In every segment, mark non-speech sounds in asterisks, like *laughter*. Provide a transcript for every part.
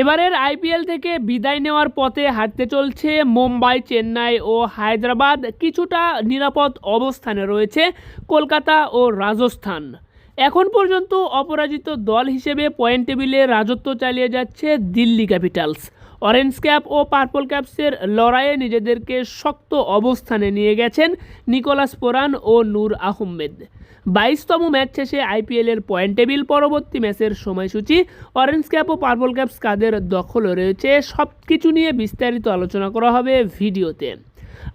এবারের আইপিএল থেকে বিদায় নেওয়ার পথে হাঁটতে চলছে মুম্বাই, চেন্নাই ও হায়দ্রাবাদ। কিছুটা নিরাপদ অবস্থানে রয়েছে কলকাতা ও রাজস্থান। এখন পর্যন্ত অপরাজিত দল হিসেবে পয়েন্ট টেবিলে রাজত্ব চালিয়ে যাচ্ছে দিল্লি ক্যাপিটালস। অরেঞ্জ ক্যাপ ও পার্পল ক্যাপসের লড়াইয়ে নিজেদেরকে শক্ত অবস্থানে নিয়ে গেছেন নিকোলাস পোরান ও নূর আহমেদ। বাইশতম ম্যাচ শেষে আইপিএলের পয়েন্ট টেবিল পরবর্তী ম্যাচের সময়সূচি, অরেঞ্জ ক্যাপ ও পার্পল ক্যাপস কাদের দখলে রয়েছে সব কিছু নিয়ে বিস্তারিত আলোচনা করা হবে ভিডিওতে।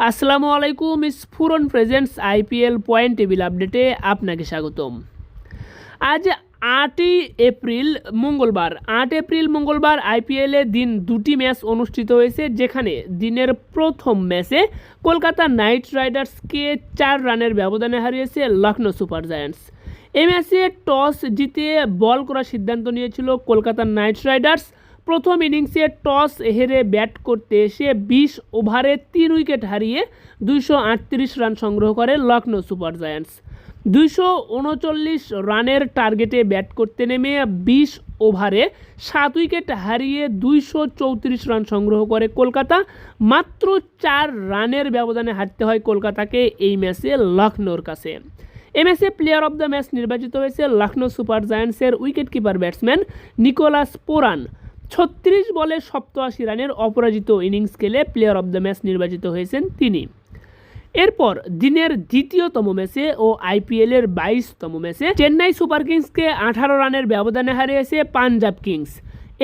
আসসালামু আলাইকুম স্ফুরন প্রেজেন্টস আইপিএল পয়েন্ট টেবিল আপডেটে আপনাকে স্বাগতম। আজ আটই এপ্রিল মঙ্গলবার, আট এপ্রিল মঙ্গলবার আইপিএলে দিন দুটি ম্যাচ অনুষ্ঠিত হয়েছে, যেখানে দিনের প্রথম ম্যাচে কলকাতা নাইট রাইডার্সকে চার রানের ব্যবধানে হারিয়েছে লখনৌ সুপার জায়ান্টস। এই ম্যাচে টস জিতে বল করার সিদ্ধান্ত নিয়েছিল কলকাতা নাইট রাইডার্স। প্রথম ইনিংসে টস হেরে ব্যাট করতে এসে বিশ ওভারে তিন উইকেট হারিয়ে দুইশো আটত্রিশ রান সংগ্রহ করে লখনৌ সুপার জায়ান্টস। দুইশো উনচল্লিশ রানের টার্গেটে ব্যাট করতে নেমে বিশ ওভারে সাত উইকেট হারিয়ে দুইশো চৌত্রিশ রান সংগ্রহ করে কলকাতা। মাত্র চার রানের ব্যবধানে হারতে হয় কলকাতাকে এই ম্যাচে লখনৌর কাছে। ম্যাচে প্লেয়ার অব দ্য ম্যাচ নির্বাচিত হয়েছে Lucknow super জায়ান্টসের wicket keeper batsman Nicholas Pooran. ছত্রিশ বলে সপ্তআশি রানের অপরাজিত ইনিংস খেলে প্লেয়ার অব দ্য ম্যাচ নির্বাচিত হয়েছেন তিনি। এরপর দিনের দ্বিতীয়তম ম্যাচে ও আইপিএলের বাইশতম ম্যাচে চেন্নাই সুপার কিংসকে আঠারো রানের ব্যবধানে হারিয়েছে পাঞ্জাব কিংস।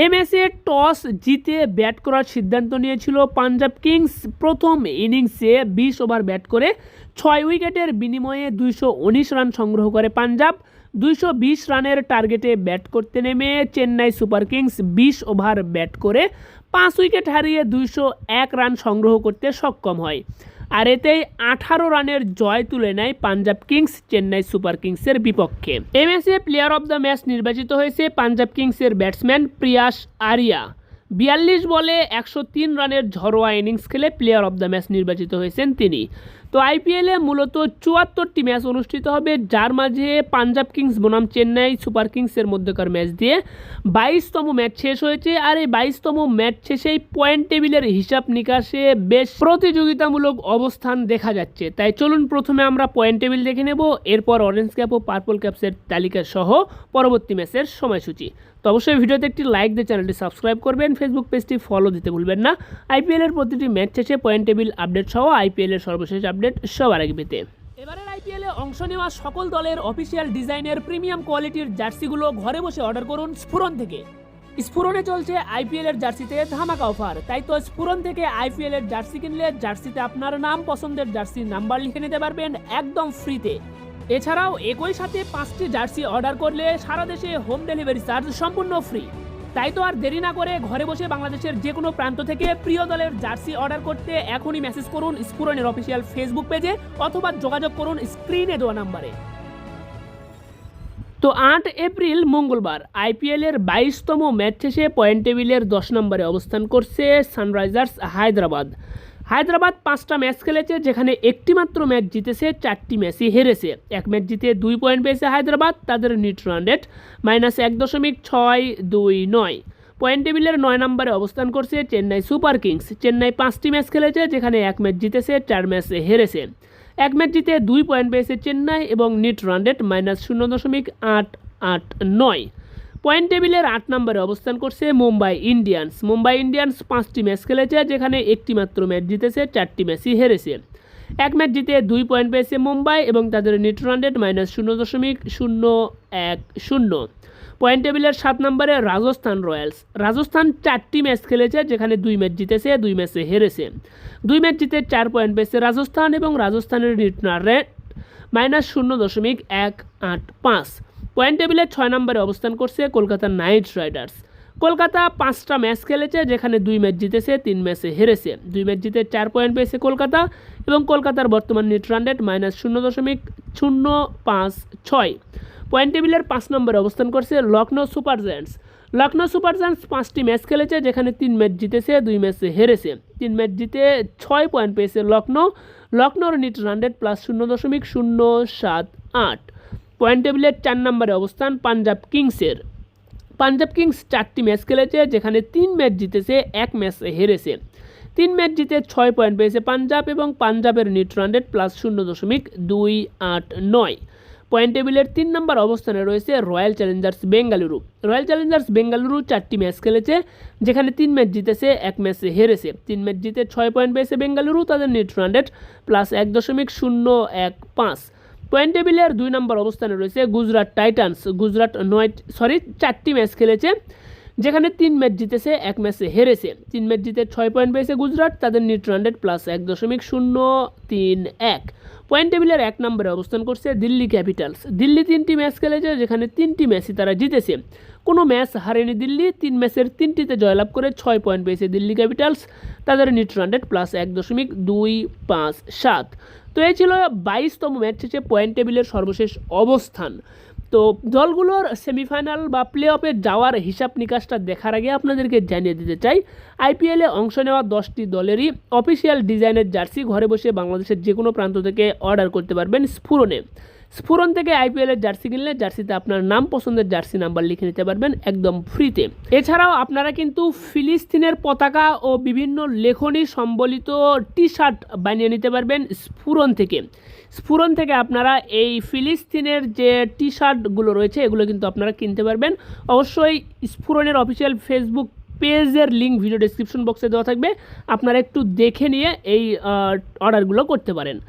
এ ম্যাচে টস জিতে ব্যাট করার সিদ্ধান্ত নিয়েছিল পাঞ্জাব কিংস। প্রথম ইনিংসে বিশ ওভার ব্যাট করে ছয় উইকেটের বিনিময়ে দুইশো উনিশ রান সংগ্রহ করে পাঞ্জাব। দুইশো বিশ রানের টার্গেটে ব্যাট করতে নেমে চেন্নাই সুপার কিংস বিশ ওভার ব্যাট করে পাঁচ উইকেট হারিয়ে দুইশো এক রান সংগ্রহ করতে সক্ষম হয়। আর এতেই আঠারো রানের জয় তুলে নেয় পাঞ্জাব কিংস চেন্নাই সুপার কিংসের বিপক্ষে। এ ম্যাচে প্লেয়ার অব দ্য ম্যাচ নির্বাচিত হয়েছে পাঞ্জাব কিংসের ব্যাটসম্যান প্রিয়াস আরিয়া। বিয়াল্লিশ বলে একশো তিন রানের ঝরোয়া ইনিংস খেলে প্লেয়ার অব দ্য ম্যাচ নির্বাচিত হয়েছেন তিনি। তো আইপিএলে মূলত চুয়াত্তরটি ম্যাচ অনুষ্ঠিত হবে, যার মাঝে পাঞ্জাব কিংস, বনাম চেন্নাই, সুপার কিংসের মধ্যকার ম্যাচ দিয়ে বাইশতম ম্যাচ শেষ হয়েছে আর এই বাইশতম ম্যাচ শেষেই পয়েন্ট টেবিলের হিসাব নিকাশে বেশ প্রতিযোগিতামূলক অবস্থান দেখা যাচ্ছে। তাই চলুন প্রথমে আমরা পয়েন্ট টেবিল দেখে নেব, এরপর অরেঞ্জ ক্যাপ ও পার্পল ক্যাপসের তালিকা সহ পরবর্তী ম্যাচের সময়সূচি। তো অবশ্যই ভিডিওতে একটি লাইক দিয়ে চ্যানেলটি সাবস্ক্রাইব করবেন ফেসবুক পেজটি ফলো দিতে ভুলবেন না। আইপিএলের প্রতিটি ম্যাচ শেষে পয়েন্ট টেবিল আপডেট সহ আইপিএলের সর্বশেষ আপডেট সবার আগে পেতে। এবারের আইপিএলে অংশ নেওয়া সকল দলের অফিসিয়াল ডিজাইনের প্রিমিয়াম কোয়ালিটির জার্সিগুলো ঘরে বসে অর্ডার করুন স্ফুরন থেকে। স্ফুরনে চলছে আইপিএল এর জার্সিতে ধামাকা অফার তাই তো স্ফুরন থেকে আইপিএল এর জার্সি কিনলে জার্সিতে আপনার নাম, পছন্দের জার্সির নাম্বার লিখে নিতে পারবেন একদম ফ্রিতে এছাড়াও একই সাথে পাঁচটি জার্সি অর্ডার করলে সারা দেশে হোম ডেলিভারি চার্জ সম্পূর্ণ ফ্রি। তাই তো আর দেরি না করে ঘরে বসে বাংলাদেশের যে কোনো প্রান্ত থেকে প্রিয় দলের জার্সি অর্ডার করতে এখনই মেসেজ করুন স্ফুরনের অফিসিয়াল ফেসবুক পেজে অথবা যোগাযোগ করুন স্ক্রিনে দেওয়া নাম্বারে। তো আট এপ্রিল মঙ্গলবার, আইপিএলের বাইশতম ম্যাচ শেষে পয়েন্ট টেবিলের দশ নম্বরে অবস্থান করছে সানরাইজার্স হায়দ্রাবাদ। হায়দ্রাবাদ পাঁচটা ম্যাচ খেলেছে, যেখানে একটি মাত্র ম্যাচ জিতেছে, চারটি ম্যাচই হেরেছে। এক ম্যাচ জিতে দুই পয়েন্ট পেয়েছে হায়দ্রাবাদ, তাদের নিট রান রেট মাইনাস এক দশমিক ছয় দুই নয়। পয়েন্ট টেবিলের নয় নম্বরে অবস্থান করছে চেন্নাই সুপার কিংস। চেন্নাই পাঁচটি ম্যাচ খেলেছে, যেখানে এক ম্যাচ জিতেছে, চার ম্যাচ হেরেছে। এক ম্যাচ জিতে দুই পয়েন্ট পেয়েছে চেন্নাই এবং নিট রান রেট মাইনাস শূন্য দশমিক আট আট নয়। পয়েন্ট টেবিলের আট নম্বরে অবস্থান করছে মুম্বাই ইন্ডিয়ান্স। মুম্বাই ইন্ডিয়ান্স পাঁচটি ম্যাচ খেলেছে, যেখানে একটি মাত্র ম্যাচ জিতেছে, চারটি ম্যাচই হেরেছে। এক ম্যাচ জিতে দুই পয়েন্ট পেয়েছে মুম্বাই এবং তাদের নিট মাইনাস শূন্য দশমিক শূন্য এক শূন্য। পয়েন্ট টেবিলের সাত নম্বরে রাজস্থান রয়্যালস। রাজস্থান চারটি ম্যাচ খেলেছে, যেখানে দুই ম্যাচ জিতেছে, দুই ম্যাচে হেরেছে। দুই ম্যাচ জিতে চার পয়েন্ট পেয়েছে রাজস্থান এবং রাজস্থানের নিট রান রেট মাইনাস শূন্য দশমিক এক আট পাঁচ। পয়েন্ট টেবিলে ছয় নম্বরে অবস্থান করছে কলকাতা নাইট রাইডার্স। কলকাতা পাঁচটা ম্যাচ খেলেছে, যেখানে দুই ম্যাচ জিতেছে, তিন ম্যাচে হেরেছে। দুই ম্যাচ জিতে চার পয়েন্ট পেয়েছে কলকাতা এবং কলকাতার বর্তমান নিট রান রেট মাইনাস শূন্য দশমিক শূন্য পাঁচ ছয়। পয়েন্ট টেবিলের পাঁচ নম্বরে অবস্থান করছে Lucknow super giants. Lucknow super giants পাঁচটি ম্যাচ খেলেছে, যেখানে তিন ম্যাচ জিতেছে, দুই ম্যাচে হেরেছে। তিন ম্যাচ জিতে ছয় পয়েন্ট পেয়েছে লখনৌ। লখনৌর নিট রান রেট প্লাস শূন্য দশমিক শূন্য সাত আট। পয়েন্ট টেবিলের চার নম্বরে অবস্থান পাঞ্জাব কিংসের। পাঞ্জাব কিংস চারটি ম্যাচ খেলেছে, যেখানে তিন ম্যাচ জিতেছে, এক ম্যাচ হেরেছে। তিন ম্যাচ জিতে ছয় পয়েন্ট পেয়েছে পাঞ্জাব এবং পাঞ্জাবের নিট রান রেট প্লাস শূন্য দশমিক দুই আট নয়। পয়েন্ট টেবিলের তিন নম্বর অবস্থানে রয়েছে royal challengers Bengaluru. Royal challengers Bengaluru চারটি ম্যাচ খেলেছে, যেখানে তিন ম্যাচ জিতেছে, এক ম্যাচ হেরেছে। তিন ম্যাচ জিতে ছয় পয়েন্ট পেয়েছে বেঙ্গালুরু, তাদের নেট রান প্লাস এক দশমিক শূন্য এক পাঁচ। পয়েন্ট দুই নম্বর অবস্থানে রয়েছে গুজরাট টাইটান্স। গুজরাট নয় সরি চারটি ম্যাচ খেলেছে। যেখানে তিন ম্যাচ জিতেছে, এক ম্যাচে হেরেছে। তিন ম্যাচ জিতে ছয় পয়েন্ট পেয়েছে গুজরাট, তাদের নিট রানডেড প্লাস এক দশমিক শূন্য তিন এক। পয়েন্ট টেবিলের এক নম্বরে অবস্থান করছে দিল্লি ক্যাপিটালস। দিল্লি তিনটি ম্যাচ খেলেছে, যেখানে তিনটি ম্যাচই তারা জিতেছে। কোনো ম্যাচ হারেনি দিল্লি, তিন ম্যাচের তিনটিতে জয়লাভ করে ছয় পয়েন্ট পেয়েছে দিল্লি ক্যাপিটালস, তাদের নিট রানডেড প্লাস এক দশমিক দুই পাঁচ সাত। তো এই ছিল বাইশতম ম্যাচ শেষে পয়েন্ট টেবিলের সর্বশেষ অবস্থান। তো দলগুলোর সেমিফাইনাল বা প্লে অফে যাওয়ার হিসাব নিকাশটা দেখার আগে আপনাদেরকে জানিয়ে দিতে চাই আইপিএলে অংশ নেওয়া দশটি দলেরই অফিসিয়াল ডিজাইনের জার্সি ঘরে বসে বাংলাদেশের যে কোনো প্রান্ত থেকে অর্ডার করতে পারবেন স্ফুরনে। স্ফুরন থেকে আইপিএলের জার্সি কিনলে জার্সিতে আপনার নাম পছন্দের জার্সি নাম্বার লিখে নিতে পারবেন একদম ফ্রিতে। এছাড়াও আপনারা কিন্তু ফিলিস্তিনের পতাকা ও বিভিন্ন লেখনী সম্বলিত টি শার্ট বানিয়ে নিতে পারবেন স্ফুরন থেকে। স্ফুরন থেকে আপনারা এই ফিলিস্তিনের যে টি শার্টগুলো রয়েছে, এগুলো কিন্তু আপনারা কিনতে পারবেন। অবশ্যই স্ফুরনের অফিসিয়াল ফেসবুক পেজের লিঙ্ক ভিডিও ডেসক্রিপশন বক্সে দেওয়া থাকবে। আপনারা একটু দেখে নিয়ে এই অর্ডারগুলো করতে পারেন।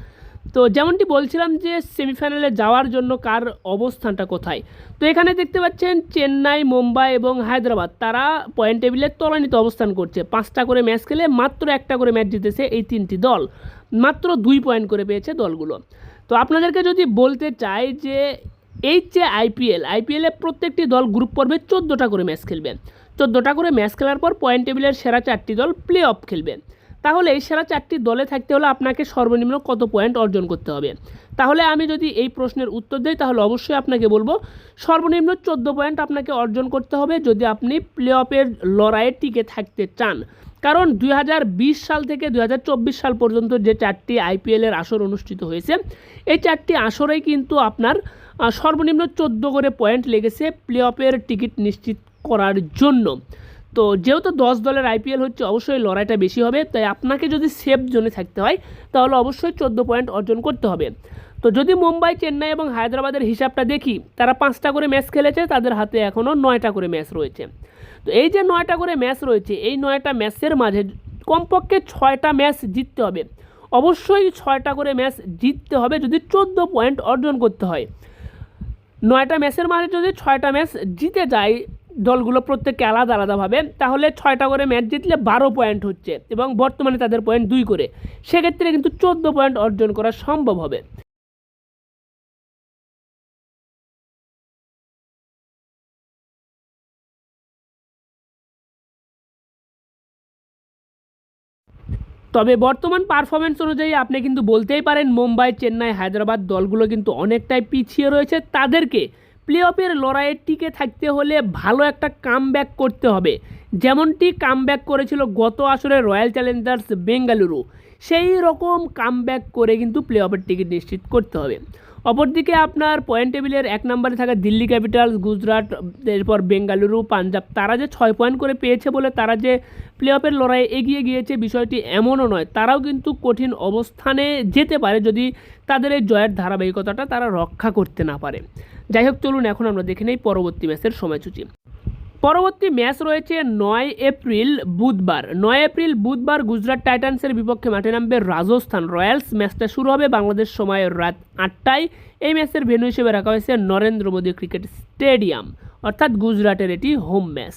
তো যেমনটি বলছিলাম যে সেমিফাইনালে যাওয়ার জন্য কার অবস্থানটা কোথায়? তো এখানে দেখতে পাচ্ছেন চেন্নাই, মুম্বাই এবং হায়দ্রাবাদ। তারা পয়েন্ট টেবিলের তলানিতে অবস্থান করছে। পাঁচটা করে ম্যাচ খেলে মাত্র একটা করে ম্যাচ জিতেছে এই তিনটি দল। মাত্র দুই পয়েন্ট করে পেয়েছে দলগুলো। তো আপনাদেরকে যদি বলতে চাই যে এই যে আইপিএল আইপিএলে প্রত্যেকটি দল গ্রুপ পর্বে চোদ্দোটা করে ম্যাচ খেলবে। চোদ্দোটা করে ম্যাচ খেলার পর পয়েন্ট টেবিলের সেরা চারটি দল প্লে অফ খেলবে। তাহলে এই সেরা চারটি দলে থাকতে হলে আপনাকে সর্বনিম্ন কত পয়েন্ট অর্জন করতে হবে? তাহলে আমি যদি এই প্রশ্নের উত্তর দিই, তাহলে অবশ্যই আপনাকে বলব, সর্বনিম্ন চোদ্দ পয়েন্ট আপনাকে অর্জন করতে হবে যদি আপনি প্লে অফের লড়াইয়ে টিকে থাকতে চান। কারণ দুই হাজার বিশ সাল থেকে দুই হাজার চব্বিশ সাল পর্যন্ত যে চারটি আইপিএলের আসর অনুষ্ঠিত হয়েছে, এই চারটি আসরেই কিন্তু আপনার সর্বনিম্ন চোদ্দ করে পয়েন্ট লেগেছে প্লে অফের টিকিট নিশ্চিত করার জন্য। তো যেহেতু দশ দলের আইপিএল হচ্ছে অবশ্যই লড়াইটা বেশি হবে, তাই আপনাকে যদি সেফ জোনে থাকতে হয়, তাহলে অবশ্যই চোদ্দ পয়েন্ট অর্জন করতে হবে। তো যদি মুম্বাই, চেন্নাই এবং হায়দ্রাবাদের হিসাবটা দেখি, তারা পাঁচটা করে ম্যাচ খেলেছে, তাদের হাতে এখনও নয়টা করে ম্যাচ রয়েছে। তো এই যে নয়টা করে ম্যাচ রয়েছে, এই নয়টা ম্যাচের মাঝে কমপক্ষে ছয়টা ম্যাচ জিততে হবে। অবশ্যই ছয়টা করে ম্যাচ জিততে হবে যদি চোদ্দ পয়েন্ট অর্জন করতে হয়। নয়টা ম্যাচের মাঝে যদি ছয়টা ম্যাচ জিতে যায় দলগুলো প্রত্যেককে আলাদা আলাদাভাবে, তাহলে ছয়টা করে ম্যাচ জিতলে বারো পয়েন্ট হচ্ছে এবং বর্তমানে তাদের পয়েন্ট দুই করে। সেক্ষেত্রে কিন্তু চোদ্দ পয়েন্ট অর্জন করা সম্ভব হবে। তবে বর্তমান পারফরমেন্স অনুযায়ী আপনি কিন্তু বলতেই পারেন মুম্বাই, চেন্নাই, হায়দ্রাবাদ দলগুলো কিন্তু অনেকটাই পিছিয়ে রয়েছে। তাদেরকে প্লে অফের লড়াইয়ে টিকে থাকতে হলে ভালো একটা কাম করতে হবে। যেমনটি কাম করেছিল গত আসরে রয়্যাল চ্যালেঞ্জার্স বেঙ্গালুরু। সেই রকম কাম করে কিন্তু প্লে অফের টিকিট নিশ্চিত করতে হবে। অপরদিকে আপনার পয়েন্ট টেবিলের এক নম্বরে থাকা দিল্লি ক্যাপিটালস গুজরাট, এরপর বেঙ্গালুরু, পাঞ্জাব, তারা যে ছয় পয়েন্ট করে পেয়েছে বলে তারা যে প্লে অফের লড়াইয়ে এগিয়ে গিয়েছে বিষয়টি এমনও নয়। তারাও কিন্তু কঠিন অবস্থানে যেতে পারে যদি তাদের এই জয়ের ধারাবাহিকতাটা তারা রক্ষা করতে না পারে। যাই হোক, চলুন এখন আমরা দেখে নেই পরবর্তী ম্যাচের সময়সূচি। পরবর্তী ম্যাচ রয়েছে নয় এপ্রিল বুধবার। নয় এপ্রিল বুধবার গুজরাট টাইটান্সের বিপক্ষে মাঠে নামবে রাজস্থান রয়্যালস। ম্যাচটা শুরু হবে বাংলাদেশ সময় রাত আটটায়। এই ম্যাচের ভেন্যু হিসেবে রাখা হয়েছে নরেন্দ্র মোদী ক্রিকেট স্টেডিয়াম, অর্থাৎ গুজরাটের এটি হোম ম্যাচ।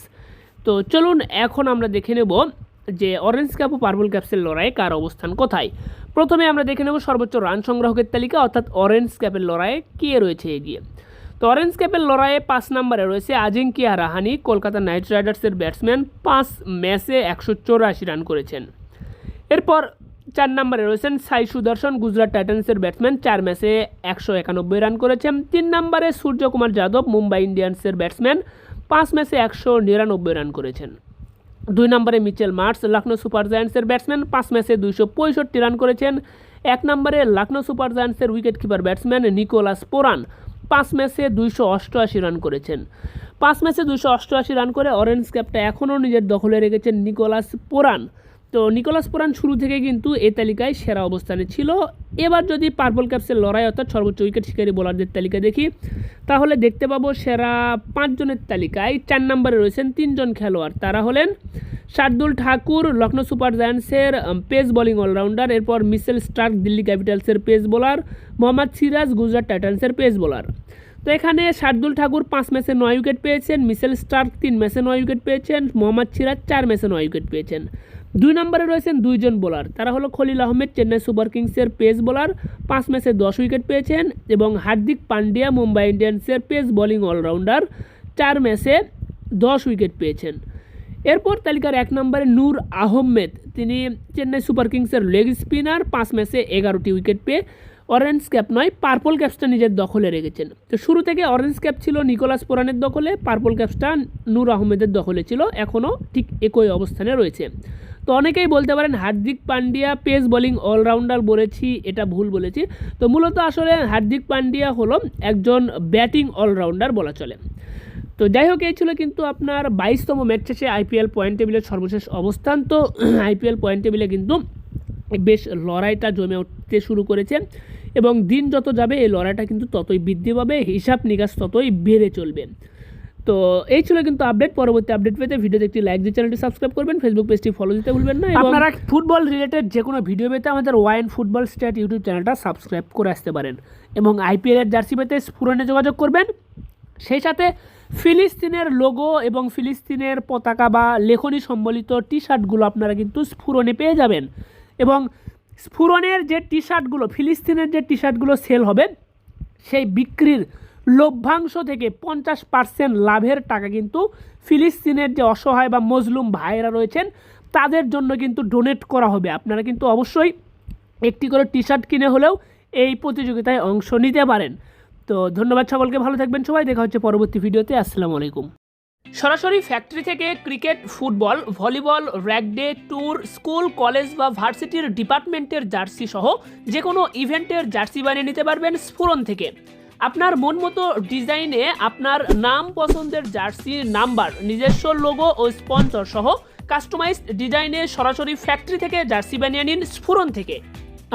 তো চলুন এখন আমরা দেখে নেব যে অরেঞ্জ ক্যাপ ও পার্পল ক্যাপসের লড়াইয়ে কার অবস্থান কোথায়। প্রথমে আমরা দেখে নেব সর্বোচ্চ রান সংগ্রাহকের তালিকা, অর্থাৎ অরেঞ্জ ক্যাপের লড়াইয়ে কে রয়েছে এগিয়ে। অরেঞ্জ ক্যাপের লড়াইয়ে পাঁচ নম্বরে রয়েছে আজিঙ্কিয়া রাহানি, কলকাতা নাইট রাইডার্সের ব্যাটসম্যান পাঁচ ম্যাচে একশো চৌরাশি রান করেছেন। এরপর চার নম্বরে রয়েছেন সাই সুদর্শন, গুজরাট টাইটান্সের ব্যাটসম্যান, চার ম্যাচে একশো একানব্বই রান করেছেন। তিন নম্বরে সূর্যকুমার যাদব, মুম্বাই ইন্ডিয়ান্সের ব্যাটসম্যান, পাঁচ ম্যাচে একশো নিরানব্বই রান করেছেন। দুই নম্বরে মিচেল মার্টস লখনৌ সুপার জায়ান্টসের ব্যাটসম্যান, পাঁচ ম্যাচে দুইশো পঁয়ষট্টি রান করেছেন। এক নম্বরে Lucknow super জায়ান্টসের wicket keeper batsman Nicholas Pooran পাঁচ ম্যাচে দুইশো অষ্টআশি রান করেছেন। পাঁচ ম্যাচে দুশো অষ্টআশি রান করে অরেঞ্জ ক্যাপটা এখনও নিজের দখলে রেখেছেন নিকোলাস পোরান। তো নিকোলাস পোরান শুরু থেকে কিন্তু এই তালিকায় সেরা অবস্থানে ছিল। এবার যদি পার্পল ক্যাপসের লড়াই অর্থাৎ সর্বোচ্চ উইকেট শিকারী বোলারদের তালিকা দেখি, তাহলে দেখতে পাবো সেরা পাঁচজনের তালিকায় চার নম্বরে রয়েছেন তিনজন খেলোয়াড়। তারা হলেন শার্দুল ঠাকুর লখনৌ সুপার জায়ান্টসের পেস বোলিং অলরাউন্ডার এরপর মিসেল স্টার্ক, দিল্লি ক্যাপিটালসের পেস বোলার মোহাম্মদ সিরাজ, গুজরাট টাইটান্সের পেস বোলার তো এখানে শার্দুল ঠাকুর পাঁচ ম্যাচে নয় উইকেট পেয়েছেন, মিসেল স্টার্ক তিন ম্যাচে নয় উইকেট পেয়েছেন, মোহাম্মদ সিরাজ চার ম্যাচে নয় উইকেট পেয়েছেন। দুই নম্বরে রয়েছেন দুইজন বোলার তারা হলো খলিল আহমেদ, চেন্নাই সুপার কিংসের পেস বোলার পাঁচ ম্যাচে দশ উইকেট পেয়েছেন এবং হার্দিক পান্ডিয়া, মুম্বাই ইন্ডিয়ান্সের পেস বোলিং অলরাউন্ডার চার ম্যাচে দশ উইকেট পেয়েছেন। এরপর তালিকার এক নম্বরে নূর আহমেদ, তিনি চেন্নাই সুপার কিংসের লেগ স্পিনার পাঁচ ম্যাচে এগারোটি উইকেট পেয়ে অরেঞ্জ ক্যাপ নয় পার্পল ক্যাপসটা নিজের দখলে রেখেছেন। তো শুরু থেকে অরেঞ্জ ক্যাপ ছিল নিকোলাস পোরানের দখলে পার্পল ক্যাপসটা নূর আহমেদের দখলে ছিল এখনও ঠিক একই অবস্থানে রয়েছে। তো অনেকেই বলতে পারেন Hardik Pandya pace bowling allrounder বলেছি, এটা ভুল বলেছি। তো মূলত আসলে হার্দিক পান্ডিয়া হলো একজন ব্যাটিং অলরাউন্ডার বলা চলে। তো যাই হোক, এই ছিল কিন্তু আপনার বাইশতম ম্যাচ শেষে আইপিএল পয়েন্ট টেবিলের সর্বশেষ অবস্থান। তো *clears throat* আইপিএল পয়েন্ট টেবিলে কিন্তু বেশ লড়াইটা জমে উঠতে শুরু করেছে এবং দিন যত যাবে, এই লড়াইটা কিন্তু ততই বৃদ্ধি পাবে, হিসাব নিকাশ ততই বেড়ে চলবে। তো এই ছিল কিন্তু আপডেট পরবর্তী আপডেট পেতে ভিডিওতে একটি লাইক দিয়ে চ্যানেলটি সাবস্ক্রাইব করবেন ফেসবুক পেজটি ফলো দিতে ভুলবেন না আপনারা ফুটবল রিলেটেড যে কোনো ভিডিও পেতে আমাদের ওয়াইন ফুটবল স্টেট ইউটিউব চ্যানেলটা সাবস্ক্রাইব করে আসতে পারেন, এবং আইপিএলের জার্সি পেতে স্ফুরণে যোগাযোগ করবেন। সেই সাথে ফিলিস্তিনের লোগো এবং ফিলিস্তিনের পতাকা বা লেখনী সম্বলিত টি শার্টগুলো আপনারা কিন্তু স্ফুরণে পেয়ে যাবেন, এবং স্ফুরণের যে টি শার্টগুলো ফিলিস্তিনের যে টি শার্টগুলো সেল হবে, সেই বিক্রির লভ্যাংশ থেকে পঞ্চাশ পার্সেন্ট লাভের টাকা কিন্তু ফিলিস্তিনের যে অসহায় বা মজলুম ভাইয়েরা রয়েছেন, তাদের জন্য কিন্তু ডোনেট করা হবে। আপনারা কিন্তু অবশ্যই একটি করে টি শার্ট কিনে হলেও এই প্রতিযোগিতায় অংশ নিতে পারেন। তো ধন্যবাদ সকলকে, ভালো থাকবেন সবাই। দেখা হচ্ছে পরবর্তী ভিডিওতে। আসসালামু আলাইকুম। সরাসরি ফ্যাক্টরি থেকে ক্রিকেট, ফুটবল, ভলিবল র্যাকডে ট্যুর স্কুল কলেজ বা ভার্সিটির ডিপার্টমেন্টের জার্সি সহ যে কোনো ইভেন্টের জার্সি বানিয়ে নিতে পারবেন স্ফুরন থেকে। আপনার মন মতো ডিজাইনে আপনার নাম পছন্দের জার্সি নাম্বার, নিজস্ব লোগো ও স্পন্সর সহ কাস্টমাইজড ডিজাইনে সরাসরি ফ্যাক্টরি থেকে জার্সি বানিয়ে নিন স্ফুরন থেকে।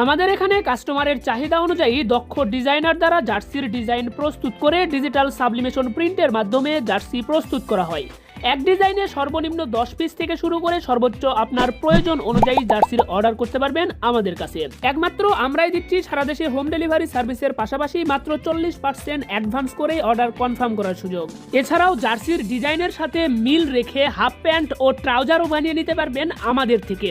আমাদের এখানে কাস্টমারের চাহিদা অনুযায়ী দক্ষ ডিজাইনার দ্বারা জার্সির ডিজাইন প্রস্তুত করে ডিজিটাল সাবলিমেশন প্রিন্টের মাধ্যমে জার্সি প্রস্তুত করা হয়। এক ডিজাইনে সর্বনিম্ন দশ পিস থেকে শুরু করে সর্বোচ্চ আপনার প্রয়োজন অনুযায়ী জার্সির অর্ডার করতে পারবেন আমাদের কাছে। একমাত্র আমরাই দিচ্ছি, সারা দেশে হোম ডেলিভারি সার্ভিসের পাশাপাশি মাত্র চল্লিশ পার্সেন্ট অ্যাডভান্স করে অর্ডার কনফার্ম করার সুযোগ। এছাড়াও জার্সির ডিজাইনের সাথে মিল রেখে হাফ প্যান্ট ও ট্রাউজারও বানিয়ে নিতে পারবেন আমাদের থেকে।